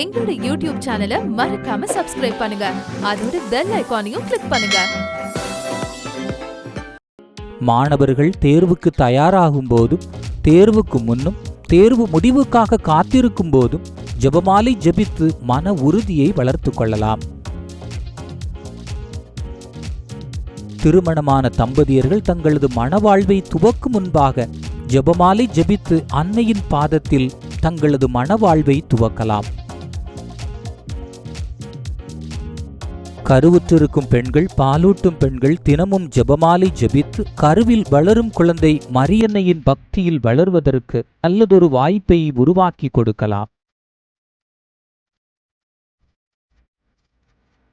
எங்களோட யூடியூப் சேனலை மறக்காம சப்ஸ்கிரைப் பண்ணுங்க. அதோட பெல் ஐகானையும் கிளிக் பண்ணுங்க. மாணவர்கள் தேர்வுக்கு தயாராகும் போதும் தேர்வுக்கு முன்னும் தேர்வு முடிவுக்காக காத்திருக்கும் போதும் ஜெபமாலை ஜெபித்து மன உறுதியை வளர்த்துக் கொள்ளலாம். திருமணமான தம்பதியர்கள் தங்களது மணவாழ்வை துவக்கும் முன்பாக ஜெபமாலை ஜபித்து அன்னையின் பாதத்தில் தங்களது மணவாழ்வை துவக்கலாம். கருவுற்றிருக்கும் பெண்கள் பாலூட்டும் பெண்கள் தினமும் ஜெபமாலை ஜெபித்து கருவில் வளரும் குழந்தை மரியன்னையின் பக்தியில் வளர்வதற்கு நல்லதொரு வாய்ப்பை உருவாக்கி கொடுக்கலாம்.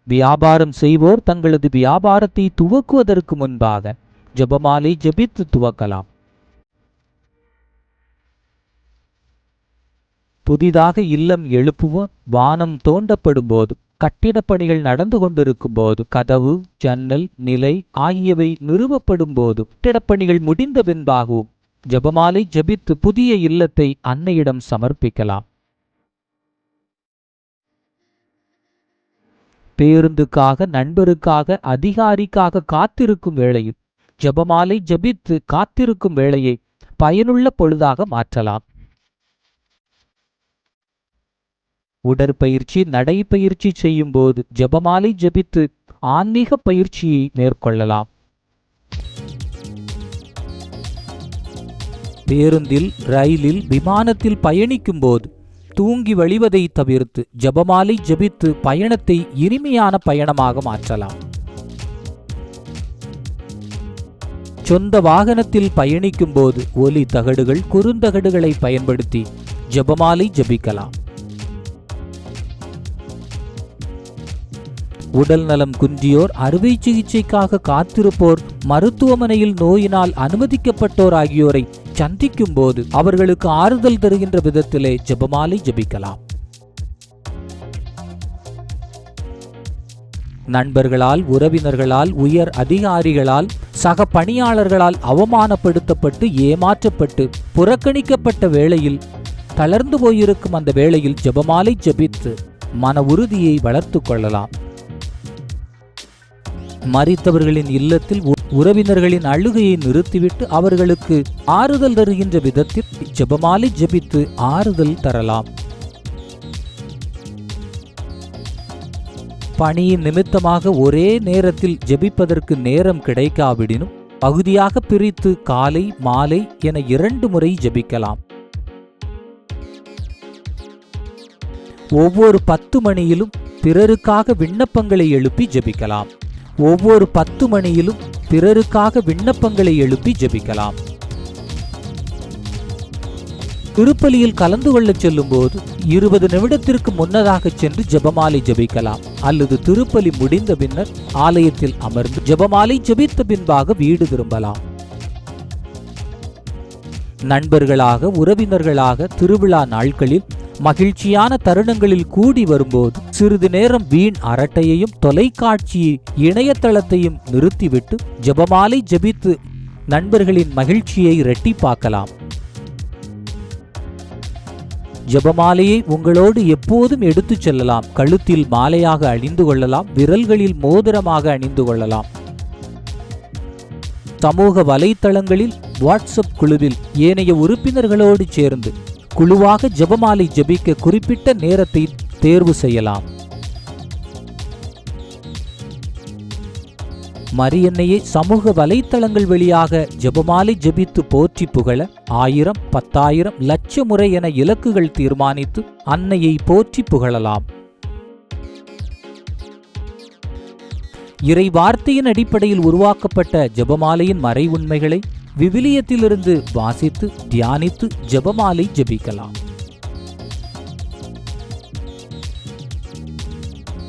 வியாபாரம் செய்வோர் தங்களது வியாபாரத்தை துவக்குவதற்கு முன்பாக ஜெபமாலை ஜபித்து துவக்கலாம். புதிதாக இல்லம் எழுப்புவோர் வானம் தோண்டப்படும் போது கட்டிடப் பணிகள் நடந்து கொண்டிருக்கும் போது கதவு ஜன்னல் நிலை ஆகியவை நிறுவப்படும் போது கட்டிடப் பணிகள் முடிந்த பின்பாகவும் ஜெபமாலை ஜபித்து புதிய இல்லத்தை அன்னையிடம் சமர்ப்பிக்கலாம். பேருந்துக்காக நண்பருக்காக அதிகாரிக்காக காத்திருக்கும் வேளையில் ஜெபமாலை ஜபித்து காத்திருக்கும் வேளையை பயனுள்ள பொழுதாக மாற்றலாம். உடற்பயிற்சி நடைப்பயிற்சி செய்யும் போது ஜெபமாலை ஜபித்து ஆன்மீக பயிற்சியை மேற்கொள்ளலாம். பேருந்தில் ரயிலில் விமானத்தில் பயணிக்கும் போது தூங்கி வழிவதை தவிர்த்து ஜெபமாலை ஜபித்து பயணத்தை இனிமையான பயணமாக மாற்றலாம். சொந்த வாகனத்தில் பயணிக்கும் போது ஒலி தகடுகள் குறுந்தகடுகளை பயன்படுத்தி ஜெபமாலை ஜபிக்கலாம். உடல் நலம் குன்றியோர் அறுவை சிகிச்சைக்காக காத்திருப்போர் மருத்துவமனையில் நோயினால் அனுமதிக்கப்பட்டோர் ஆகியோரை சந்திக்கும் போது அவர்களுக்கு ஆறுதல் தருகின்ற விதத்திலே ஜெபமாலை ஜபிக்கலாம். நண்பர்களால் உறவினர்களால் உயர் அதிகாரிகளால் சக பணியாளர்களால் அவமானப்படுத்தப்பட்டு ஏமாற்றப்பட்டு புறக்கணிக்கப்பட்ட வேளையில் தளர்ந்து போயிருக்கும் அந்த வேளையில் ஜெபமாலை ஜபித்து மன உறுதியை வளர்த்து கொள்ளலாம். மறித்தவர்களின் இல்லத்தில் உ- உறவினர்களின் அழுகையை நிறுத்திவிட்டு அவர்களுக்கு ஆறுதல் தருகின்ற விதத்தில் ஜெபமாலை ஜெபித்து ஆறுதல் தரலாம். பணியின் நிமித்தமாக ஒரே நேரத்தில் ஜெபிப்பதற்கு நேரம் கிடைக்காவிடினும் பகுதியாக பிரித்து காலை மாலை என இரண்டு முறை ஜெபிக்கலாம். ஒவ்வொரு பத்து மணியிலும் பிறருக்காக விண்ணப்பங்களை எழுப்பி ஜெபிக்கலாம். ஒவ்வொரு பத்து மணியிலும் பிறருக்காக விண்ணப்பங்களை எழுப்பி ஜபிக்கலாம். திருப்பலியில் கலந்து கொள்ளச் செல்லும்போது இருபது நிமிடத்திற்கு முன்னதாக சென்று ஜெபமாலை ஜபிக்கலாம். அல்லது திருப்பலி முடிந்த பின்னர் ஆலயத்தில் அமர்ந்து ஜெபமாலை ஜபித்த பின்பாக வீடு திரும்பலாம். நண்பர்களாக உறவினர்களாக திருவிழா நாட்களில் மகிழ்ச்சியான தருணங்களில் கூடி வரும்போது சிறிது நேரம் வீண் அரட்டையையும் தொலைக்காட்சி இணையதளத்தையும் நிறுத்திவிட்டு ஜெபமாலை ஜபித்து நண்பர்களின் மகிழ்ச்சியை இரட்டிப்பாக்கலாம். ஜெபமாலையை உங்களோடு எப்போதும் எடுத்துச் செல்லலாம். கழுத்தில் மாலையாக அணிந்து கொள்ளலாம். விரல்களில் மோதிரமாக அணிந்து கொள்ளலாம். சமூக வலைத்தளங்களில் வாட்ஸ்அப் குழுவில் ஏனைய உறுப்பினர்களோடு சேர்ந்து குழுவாக ஜெபமாலை ஜபிக்க குறிப்பிட்ட நேரத்தை தேர்வு செய்யலாம். மரியன்னையை சமூக வலைத்தளங்கள் வழியாக ஜெபமாலை ஜெபித்து போற்றி புகழ ஆயிரம் பத்தாயிரம் லட்ச முறை என இலக்குகள் தீர்மானித்து அன்னையை போற்றி புகழலாம். இறை வார்த்தையின் அடிப்படையில் உருவாக்கப்பட்ட ஜெபமாலையின் மறை உண்மைகளை விவிலியத்திலிருந்து வாசித்து தியானித்து ஜெபமாலை ஜெபிக்கலாம்.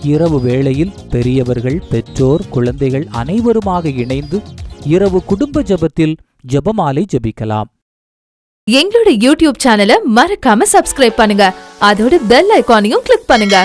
இரவு வேளையில் பெரியவர்கள் பெற்றோர் குழந்தைகள் அனைவருமாக இணைந்து இரவு குடும்ப ஜெபத்தில் ஜெபமாலை ஜெபிக்கலாம். எங்களோட யூடியூப் சேனலை மறக்காம சப்ஸ்கிரைப் பண்ணுங்க. அதோட பெல் ஐக்கானையும் கிளிக் பண்ணுங்க.